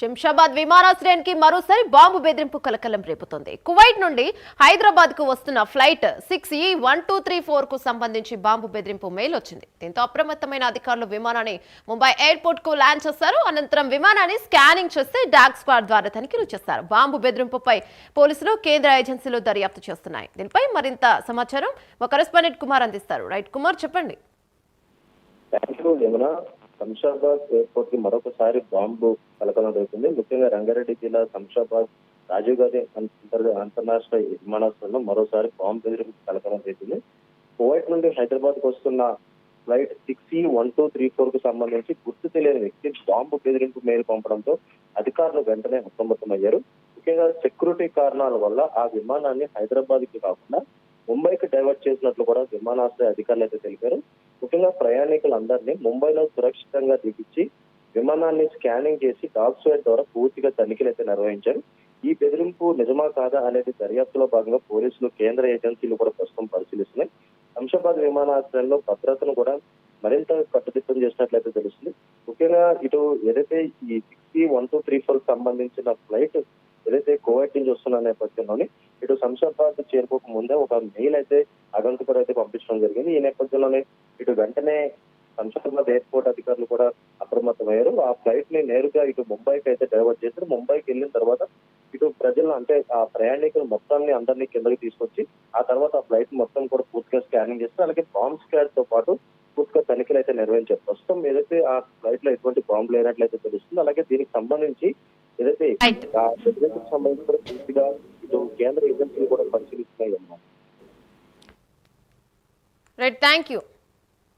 శంషాబాద్ విమానాశ్రయానికి మరోసారి బాంబు బెదిరింపు కలకలం రేపుతోంది. కువైట్ నుండి హైదరాబాద్కు వస్తున్న flight six E one two three ఫోర్కు సంబంధించి బాంబు బెదిరింపు మెయిల్ వచ్చింది. దీంతో అప్రమత్తమైన అధికారులు విమానాన్ని ముంబై ఎయిర్పోర్ట్కు ల్యాండ్ చేశారు. అనంతరం విమానాన్ని స్కానింగ్ చేస్తే డాగ్ స్క్వాడ్ ద్వారా తనిఖీలు చేశారు బాంబు బెదిరింపుపై పోలీసులు కేంద్ర ఏజెన్సీలు దర్యాప్తు చేస్తున్నాయి. దీనిపై మరింత సమాచారం మా కరెస్పాండెంట్ కుమార్ అందిస్తారు. రైట్ కుమార్ చెప్పండి. శంషాబాద్ ఎయిర్పోర్ట్కి మరొకసారి బాంబు కలకలం రేపుంది. ముఖ్యంగా రంగారెడ్డి జిల్లా శంషాబాద్ రాజీవ్ గాంధీ అంతర్- విమానాశ్రయంలో మరోసారి బాంబు బెదిరింపు కలకలం రేపింది. కువైట్ నుండి హైదరాబాద్కు వస్తున్న flight six E one two three ఫోర్కు సంబంధించి గుర్తు తెలియని వ్యక్తి బాంబు బెదిరింపు మేలు పంపడంతో అధికారులు వెంటనే అప్రమత్తమయ్యారు. ముఖ్యంగా సెక్యూరిటీ కారణాల వల్ల ఆ విమానాన్ని హైదరాబాద్కి కాకుండా ముంబైకి డైవర్ట్ చేసినట్లు కూడా విమానాశ్రయ అధికారులు అయితే తెలిపారు. ముఖ్యంగా ప్రయాణికులందరినీ ముంబైలో సురక్షితంగా దిగించి విమానాన్ని స్కానింగ్ చేసి డాగ్ స్క్వాడ్ ద్వారా పూర్తిగా తనిఖీలు అయితే నిర్వహించారు. ఈ బెదిరింపు నిజమా కాదా అనేది దర్యాప్తులో భాగంగా పోలీసులు కేంద్ర ఏజెన్సీలు కూడా ప్రస్తుతం పరిశీలిస్తున్నాయి. శంషాబాద్ విమానాశ్రయంలో భద్రతను కూడా మరింత కట్టుదిట్టం చేసినట్లయితే తెలుస్తుంది. ముఖ్యంగా ఇటు ఏదైతే ఈ sixty one two three four సంబంధించిన ఫ్లైట్ ఏదైతే కోవైట్ నుంచి వస్తున్న నేపథ్యంలోని ఇటు శంషాబాద్ చేరుకోక ముందే ఒక మెయిల్ అయితే అగంతకుడు అయితే పంపించడం జరిగింది. ఈ నేపథ్యంలోనే ఇటు వెంటనే శంషాబాద్ ఎయిర్పోర్ట్ అధికారులు కూడా అప్రమత్తమయ్యారు. ఆ ఫ్లైట్ని నేరుగా ఇటు ముంబైకి అయితే డైవర్ట్ చేశారు. ముంబైకి వెళ్ళిన తర్వాత ఇటు ప్రజలను అంటే ఆ ప్రయాణికులు మొత్తాన్ని అందరినీ కిందకి తీసుకొచ్చి ఆ తర్వాత ఆ ఫ్లైట్ మొత్తం కూడా పూర్తిగా స్కానింగ్ చేస్తారు. అలాగే బాంబ్ స్కాడ్తో పాటు పూర్తిగా తనిఖీలు అయితే నిర్వహించారు. ప్రస్తుతం ఏదైతే ఆ ఫ్లైట్లో ఎటువంటి బాంబు లేనట్లయితే తెలుస్తుంది. అలాగే దీనికి సంబంధించి ఏదైతే బెదిరింపుకు సంబంధించి కూడా పూర్తిగా ఇటు కేంద్ర ఏజెన్సీలు కూడా పరిశీలిస్తున్నాయి అన్నమాట. Right thank you